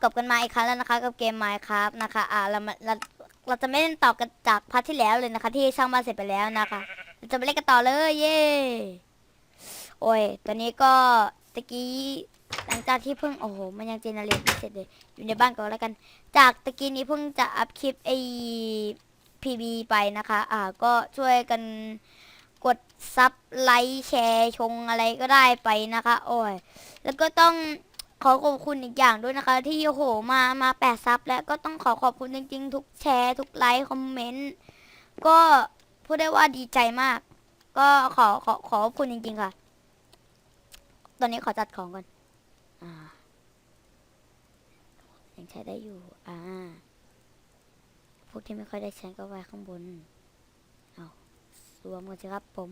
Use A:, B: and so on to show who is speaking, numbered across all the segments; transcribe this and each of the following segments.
A: กลับกันมาอีกครั้งแล้วนะคะ กับเกม Minecraft นะคะอ่าเราเราเราจะไม่เล่นต่อกันจากพาร์ทที่แล้วเลยนะคะ ที่สร้างบ้านเสร็จไปแล้วนะคะเราจะไปเล่นกันต่อเลยเย้โอ้ยตอนนี้ก็ตะกี้หลังจากที่เพิ่งโอ้โหมันยังเจเนเรตไม่เสร็จเลยอยู่ในบ้านก่อนแล้วกัน จากตะกี้นี้เพิ่งจะอัพคลิปไอพีบีไปนะคะ อ่าก็ช่วยกันกดซับไลค์แชร์ชงอะไรก็ได้ไปนะคะ โอ้ยแล้วก็ต้อง ขอขอบคุณอีกอย่างด้วยนะคะ ที่โหมามาแปดซับแล้วก็ต้องขอขอบคุณจริง ๆ ทุกแชร์ ทุกไลค์คอมเมนต์ก็พูดได้ว่าดีใจมาก ก็ขอขอขอขอบคุณจริง ๆ ค่ะ ตอนนี้ขอจัดของก่อนอ่ายังใช้ได้อยู่ อ่า พวกที่ไม่ค่อยได้ใช้ก็ไว้ข้างบน เอารวมกันสิครับผม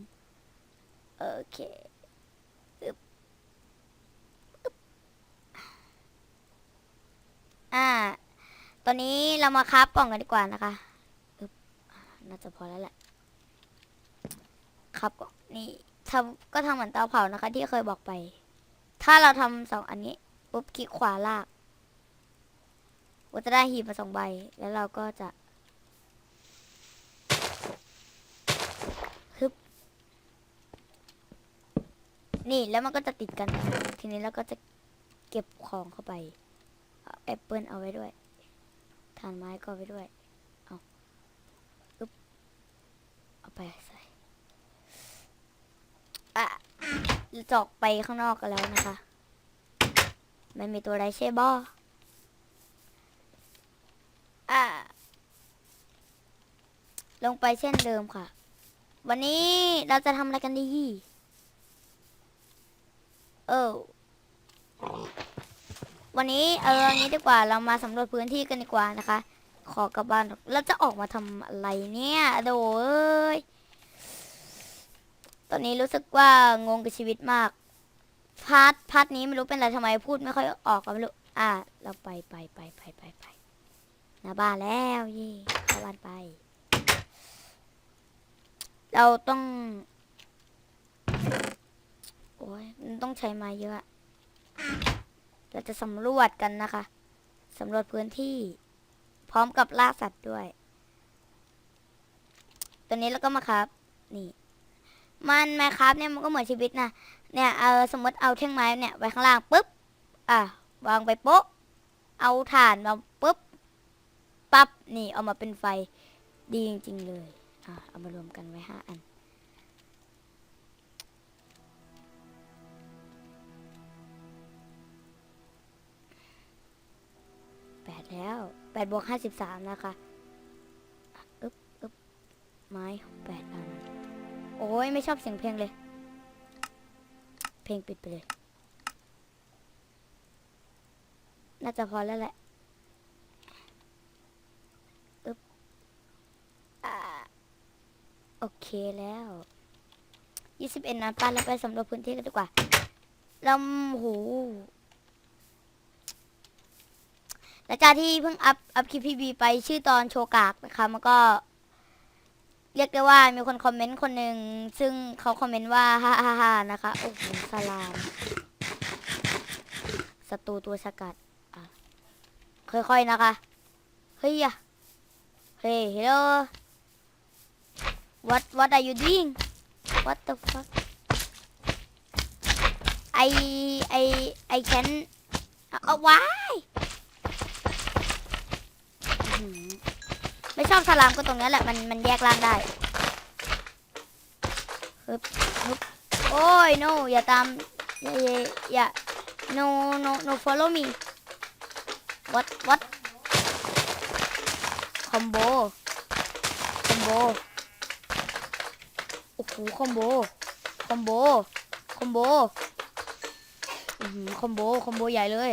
A: โอเค อ่า ตอนนี้เรามาคราฟกล่องกันดีกว่านะคะน่าจะพอแล้วแหละ ครับกล่องนี่ทำก็ทำเหมือนเตาเผานะคะ ที่เคยบอกไป ถ้าเราทำสองอันนี้ปุ๊บคลิกขวาลากก็จะได้หีบมาสองใบ แล้วเราก็จะฮึบนี่แล้วมันก็จะติดกัน ทีนี้เราก็จะเก็บของเข้าไป แอปเปิลเอาไว้ด้วยฐานไม้ก็ไว้ด้วย เอาอึ๊บเอาไปใส่อะจอกไปข้างนอกกันแล้วนะคะไม่มีตัวอะไรใช่บออะลงไปเช่นเดิมค่ะ วันนี้เราจะทำอะไรกันดี เออ วันนี้เอองนี้ดีกว่าเรามาสำรวจพื้นที่กันดีกว่านะคะ ขอกลับบ้านแล้วจะออกมาทำอะไรเนี่ยโดเอ้ยตอนนี้รู้สึกว่างงกับชีวิตมากพาร์ทพาร์ทนี้ไม่รู้เป็นอะไรทำไมพูดไม่ค่อยออกก็ไม่รู้อะเราไปไปไปไปไปไปหน้าบ้านแล้วยี่เข้าบ้านไป เราต้องโอ้ยมันต้องใช้ไม้เยอะ เราจะสำรวจกันนะคะสำรวจพื้นที่ พร้อมกับล่าสัตว์ด้วย ตัวนี้แล้วก็มาครับ นี่ มันไมครับเนี่ยมันก็เหมือนชีวิตนะเนี่ยเอาสมมติเอาแท่งไม้เนี่ยไว้ข้างล่างปุ๊บอะวางไปโป๊ะเอาถ่านมาปุ๊บปั๊บนี่เอามาเป็นไฟดีจริงๆเลยอะเอามารวมกันไว้ห้าอัน แปดแล้วแปดบวกห้าสิบสามนะคะอึ๊บอึ๊บไม้แปดอัน โอ้ยไม่ชอบเสียงเพลงเลย เพลงปิดไปเลย น่าจะพอแล้วแหละอึ๊บอ่าโอเคแล้วยี่สิบเอ็ดนะป้าเราไปสำรวจพื้นที่กันดีกว่าเราโห หลังจากที่เพิ่งอัพอัพคลิปพีบีไปชื่อตอนโชกากนะคะมันก็ เรียกได้ว่ามีคนคอมเมนต์คนหนึ่งซึ่งเขาคอมเมนต์ว่าฮ่าฮ่าฮ่านะคะโอ้โหสลามศัตรูตัวสกัดอะค่อยๆนะคะเฮ้ยอะเฮ้ย hello what what are you doing what the fuck I I I can เอาว้ ไม่ชอบสลามก็ตรงนี้แหละมันมันแยกร่างได้ฮึบฮึบโอ้ย no อย่าตามอย่าอย่าอย่า no no no follow me what what คอมโบคอมโบโอ้โหคอมโบคอมโบคอมโบคอมโบคอมโบใหญ่เลย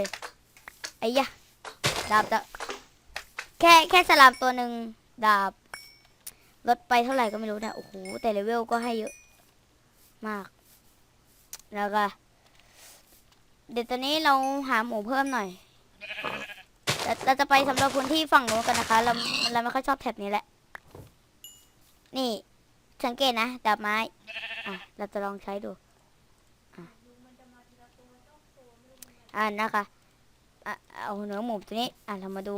A: ไอ้ยะดาบจะ แค่แค่สลามตัวหนึ่งดาบลดไปเท่าไหร่ก็ไม่รู้นะโอ้โหแต่เลเวลก็ให้เยอะมาก แล้วก็ เดี๋ยวตอนนี้เราหาหมูเพิ่มหน่อยเราจะไปสำรวจพื้นที่ฝั่งโน้นกันนะคะ เราเราไม่ค่อยชอบแถบนี้แหละ นี่ สังเกตนะดาบไม้เราจะลองใช้ดูอะอ่านะคะอะเอาเนื้อหมูตัวนี้ อะเรามาดู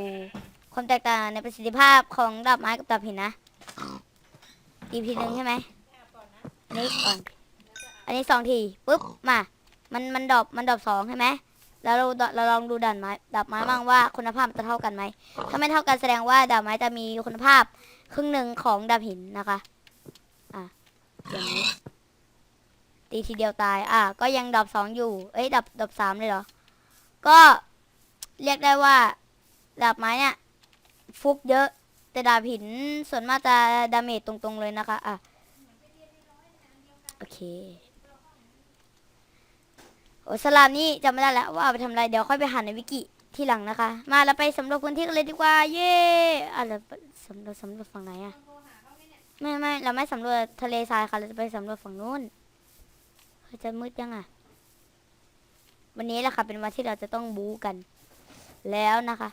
A: ความแตกต่างในประสิทธิภาพของดาบไม้กับดาบหินนะ EP หนึ่งใช่ไหมอันนี้ก่อนอันนี้สองทีปุ๊บมา มันมันดรอปมันดรอปสองใช่ไหมแล้วเราเราลองดูดาบไม้ดาบไม้บ้างว่าคุณภาพมันจะเท่ากันไหม ถ้าไม่เท่ากันแสดงว่าดาบไม้จะมีคุณภาพครึ่งหนึ่งของดาบหินนะคะ อะอย่างนี้ตีทีเดียวตาย อะ ก็ยังดรอปสองอยู่ เอ้ยดรอปดรอปสามเลยเหรอ ก็เรียกได้ว่าดาบไม้เนี่ย ฟุกเยอะ แต่ดาบหินส่วนมากจะดาเมจตรงๆเลยนะคะ อะ โอเค โอ้สลามนี่จำไม่ได้แล้วว่าเอาไปทำอะไร เดี๋ยวค่อยไปหาในวิกิที่หลังนะคะ มาเราไปสำรวจพื้นที่กันเลยดีกว่า เย่อะเราสำรวจสำรวจฝั่งไหนอะไม่ไม่เราไม่สำรวจทะเลทรายค่ะเราจะไปสำรวจฝั่งนู้นเฮ้ยจะมืดยังอะวันนี้แหละค่ะเป็นวันที่เราจะต้องบู๊กัน แล้วนะคะ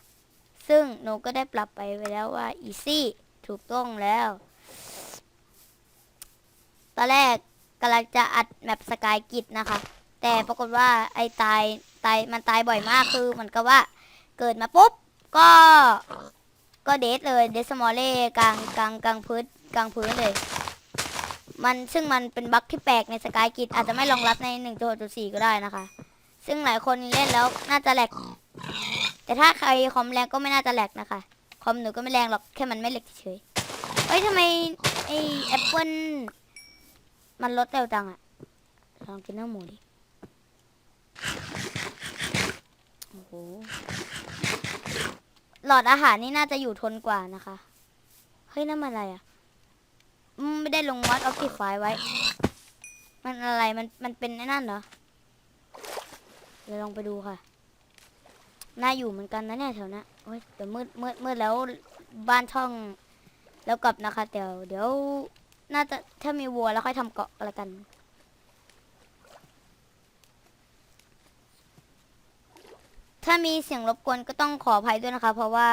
A: ซึ่งหนูก็ได้ปรับไปไว้แล้วว่า easy ถูกต้องแล้ว ตอนแรกกำลังจะอัดแมปสกายกิจนะคะ แต่ปรากฏว่าไอ้ตายตายมันตายบ่อยมากคือเหมือนกับว่าเกิดมาปุ๊บ ก็ก็เดทเลยเดสมอลเล่กลางกลางกลางพื้นกลางพื้นเลย มันซึ่งมันเป็นบั๊กที่แปลกในสกายกิจอาจจะไม่รองรับใน1.6.4ก็ได้นะคะ ซึ่งหลายคนเล่นแล้วน่าจะแหลก แต่ถ้าใครคอมแรงก็ไม่น่าจะแหลกนะคะ คอมหนูก็ไม่แรงหรอก แค่มันไม่แหลกเฉยเอ้ยทำไมไอแอปเปิลมันลดเร็วจังอะลองกินเนื้อหมูดิ โอ้โห หลอดอาหารนี่น่าจะอยู่ทนกว่านะคะ เฮ้ยนั่นมันอะไรอะไม่ได้ลงวัดออฟติฟายไว้ มันอะไร มัน มันเป็นไอ้นั่นเหรอ เดี๋ยวลองไปดูค่ะ น่าอยู่เหมือนกันนะเนี่ยแถวนั้นโอ้ยเดี๋ยวมืดมืดมืดแล้วบ้านช่อง แล้วกลับนะคะเดี๋ยวเดี๋ยวน่าจะถ้ามีวัวแล้วค่อยทำเกาะกันละกัน ถ้ามีเสียงรบกวนก็ต้องขออภัยด้วยนะคะ เพราะว่า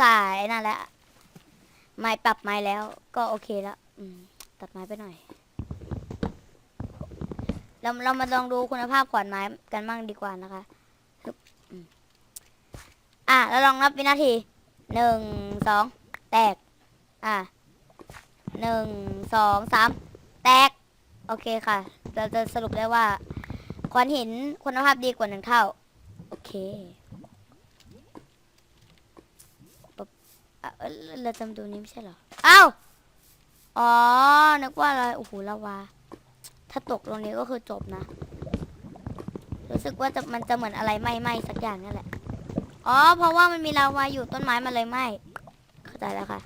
A: สายนั่นแหละไม้ปรับไม้แล้ว ก็โอเคแล้วตัดไม้ไปหน่อยเราเรามาลองดูคุณภาพขวานไม้กันบ้างดีกว่านะคะ อะเราลองนับวินาทีหนึ่งสองแตก อะหนึ่งสองสามแตก โอเคค่ะ เราจะสรุปได้ว่าขวานหินคุณภาพดีกว่าหนึ่งเท่า โอเคปั๊บเอ้ยเราจำดูนี้ไม่ใช่เหรอ อ้าว อ๋อ นึกว่าอะไร โอ้โหลาวา ถ้าตกตรงนี้ก็คือจบนะ รู้สึกว่าจะมันจะเหมือนอะไรไหม้ไหมสักอย่างนี่แหละ อ๋อ เพราะว่ามันมีลาวาอยู่ต้นไม้มันเลยไหมเข้าใจแล้วค่ะ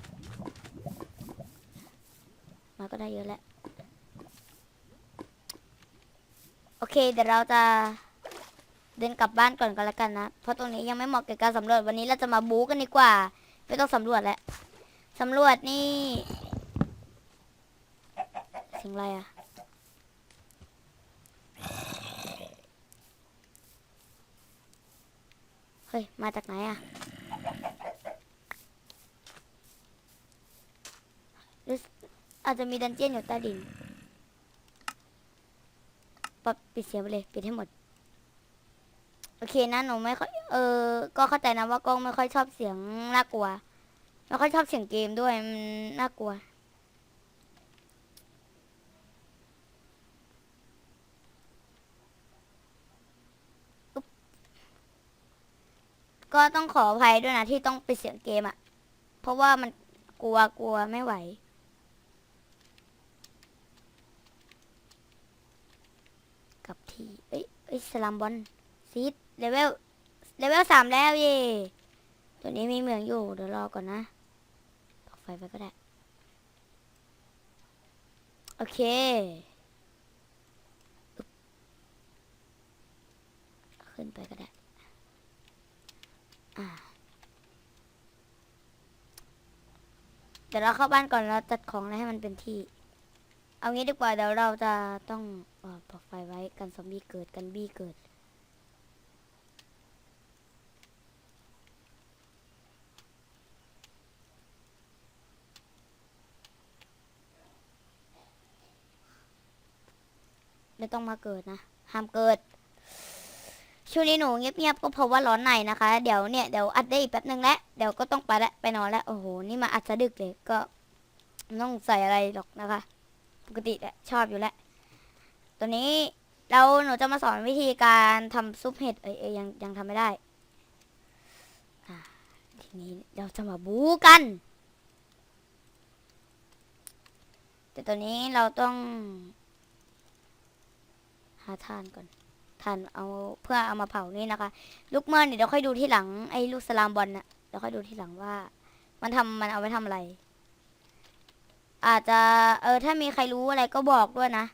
A: มาก็ได้เยอะแล้ว โอเค เดี๋ยวเราจะเดินกลับบ้านก่อนก็แล้วกันนะ เพราะตรงนี้ยังไม่เหมาะกับการสำรวจ วันนี้เราจะมาบู๊กันดีกว่า ไม่ต้องสำรวจแล้วสำรวจนี่สียงอะไรอะ ฮ้ย มาจากไหนอะรู้สึกอาจจะมีดันเจียนอยู่ใต้ดินปรับปิดเสียงไปเลย ปิดให้หมด โอเคนะหนูไม่ค่อยเออ ก็เข้าใจนะว่ากล้องไม่ค่อยชอบเสียงน่ากลัว ไม่ค่อยชอบเสียงเกมด้วยมันน่ากลัว ก็ต้องขออภัยด้วยนะที่ต้องปิดเสียงเกมอะ่ะ เพราะว่ามันกลัวกลัวไม่ไหว กับทีเอ้ยเอ้ยสลัมบอลซีดเลเวลเลเวลสามแล้วเย่ตัวนี้มีเหมืองอยู่ เดี๋ยวรอก่อนนะปักไฟไปก็ได้ โอเคขึ้นไปก็ได้ อ่า เดี๋ยวเราเข้าบ้านก่อนแล้วจัดของอะไรให้มันเป็นที่ เอางี้ดีกว่าเดี๋ยวเราจะต้องเอ่อปักไฟไว้กันซอมบี้เกิดกันบี้เกิดไม่ต้องมาเกิดนะห้ามเกิด ช่วงนี้หนูเงียบๆก็เพราะว่าร้อนในนะคะ เดี๋ยวเนี่ยเดี๋ยวอัดได้อีกแป๊บนึงแล้วเดี๋ยวก็ต้องไปละไปนอนแล้วโอ้โหนี่มาอัดซะดึกเลยก็ต้องใส่อะไรหรอกนะคะ ปกติแหละชอบอยู่แล้วตัวนี้เราหนูจะมาสอนวิธีการทำซุปเห็ดเอ้ยยังยังทำไม่ได้ทีนี้เราจะมาบูกัน แต่ตัวนี้เราต้อง หาทานก่อน ทานเอาเพื่อเอามาเผานี่นะคะ ลูกเมินเดี๋ยวค่อยดูที่หลังไอ้ลูกสลามบอลน่ะเดี๋ยวค่อยดูที่หลังว่า มันทำมันเอาไว้ทำอะไร อาจจะเออถ้ามีใครรู้อะไรก็บอกด้วยนะ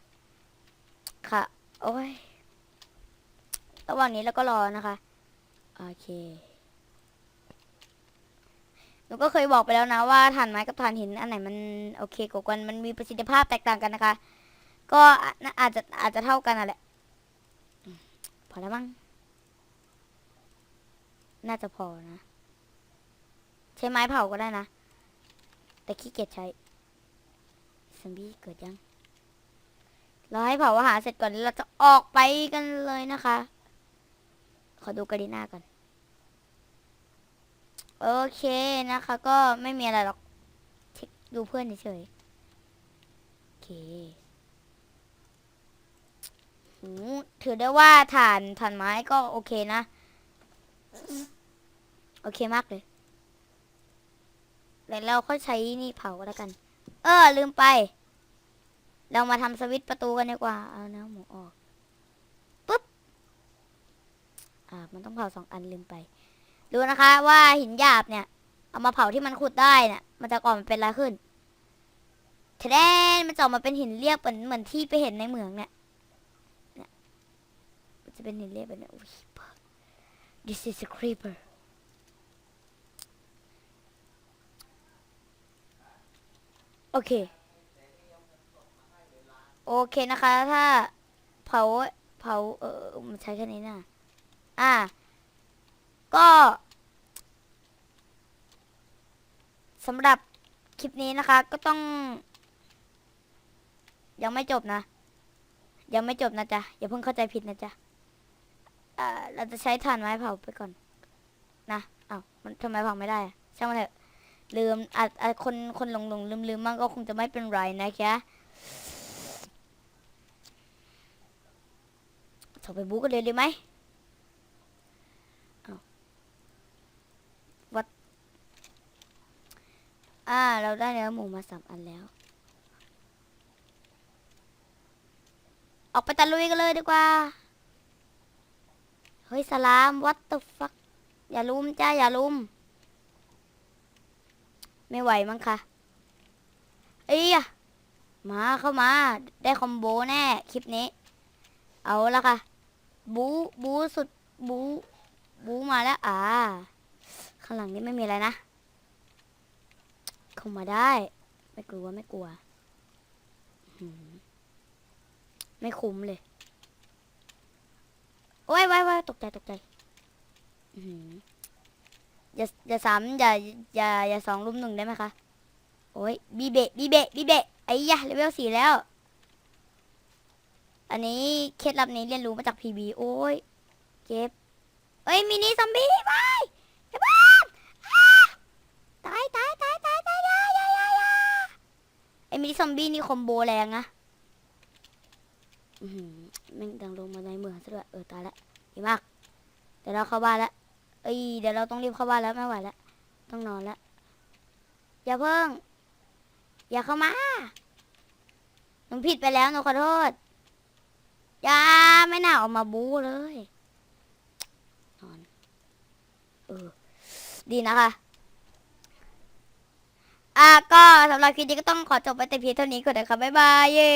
A: ค่ะ โอ้ยระหว่างนี้เราก็รอนะคะโอเคหนูก็เคยบอกไปแล้วนะว่าถ่านไม้กับถ่านหินอันไหนมันโอเคกว่ากันมันมีประสิทธิภาพแตกต่างกันนะคะ ก็อาอาจจะอาจจะเท่ากันน่ะแหละ อแล้วมั้ง น่าจะพอนะ ใช้ไม้เผาก็ได้นะ แต่ขี้เกียจใช้ซอมบี้เกิดยัง เราให้เผาอาหารเสร็จก่อนเราจะออกไปกันเลยนะคะ ขอดูกาลิน่าก่อน โอเคนะคะ ก็ไม่มีอะไรหรอก เช็คดูเพื่อนเฉยๆโอเค ถือได้ว่าฐานฐานไม้ก็โอเคนะ โอเคมากเลยแล้วเราค่อยใช้นี่เผาก็แล้วกัน เออ ลืมไป เรามาทำสวิตช์ประตูกันดีกว่า เอาเนื้อหมูออกปุ๊บ อ่า มันต้องเผาสองอันลืมไป ดูนะคะว่าหินหยาบเนี่ย เอามาเผาที่มันขุดได้เนี่ย มันจะก่อมันเป็นอะไรขึ้นแทแดนมันจะออกมาเป็นหินเรียบเหมือนเหมือนที่ไปเห็นในเหมืองเนี่ย มันจะเป็นหินเรียบแบบเนี้ยอุ๊ย This is a creeper โอเคโอเคนะคะถ้าเผาเผาเออมันใช้แค่นี้นะอ่า ก็สำหรับคลิปนี้นะคะ ก็ต้อง ยังไม่จบนะ ยังไม่จบนะจ๊ะ อย่าเพิ่งเข้าใจผิดนะจ๊ะ เอ่อเราจะใช้ถ่านไม้เผาไปก่อน นะเอ้ามันทำไมเผาไม่ได้ช่างมันเถอะลืมอาจคนคนหลงหลงลืมลืมมั่งก็คงจะไม่เป็นไรนะคะถอไปบู๊กันเลยดีไหมเอาวัด อ่า เราได้เนื้อหมูมาสามอันแล้ว ออกไปตะลุยกันเลยดีกว่า เฮ้ยสลาม what the fuck อย่าลุมจ้าอย่าลุม ไม่ไหวมั้งคะเอ้ยมาเข้ามา ได้คอมโบแน่คลิปนี้ เอาละค่ะ บูบูสุดบูบูมาแล้ว อ่า ข้างหลังนี้ไม่มีอะไรนะ เข้ามาได้ ไม่กลัวไม่กลัว ไม่คุ้มเลย โอ้ยไว้ไว้ตกใจตกใจอื้อหืออย่าอย่าสามอย่าอย่าอย่าสองรุมหนึ่งได้ไหมคะโอ้ยบีเบะบีเบะบีเบะไอ้ยะเลเวลสี่แล้ว อันนี้เคล็ดลับนี้เรียนรู้มาจากพีบีโอ้ยเก็บเอ้ยมินิซอมบี้ไปไอ้บ้านอ้าตายตายตายตายตายอยาอยาอยาอยาไอ้มินิซอมบี้นี่คอมโบแรงนะอือหือ แม่งดังลงมาในเมืองซะด้วยเออตายละดีมากเดี๋ยวเราเข้าบ้านล้วเอ้ยเดี๋ยวเราต้องรีบเข้าบ้านแล้วไม่ไหวแล้วต้องนอนแล้วอย่าเพิ่ง อย่าเข้ามาหนูผิดไปแล้วหนูขอโทษอย่าไม่น่าออกมาบู๊เลยนอนเออดีนะคะอะก็สำหรับคลิปนี้ก็ต้องขอจบไปแต่เพียงเท่านี้ก่อนนะคะบ๊ายบายเย้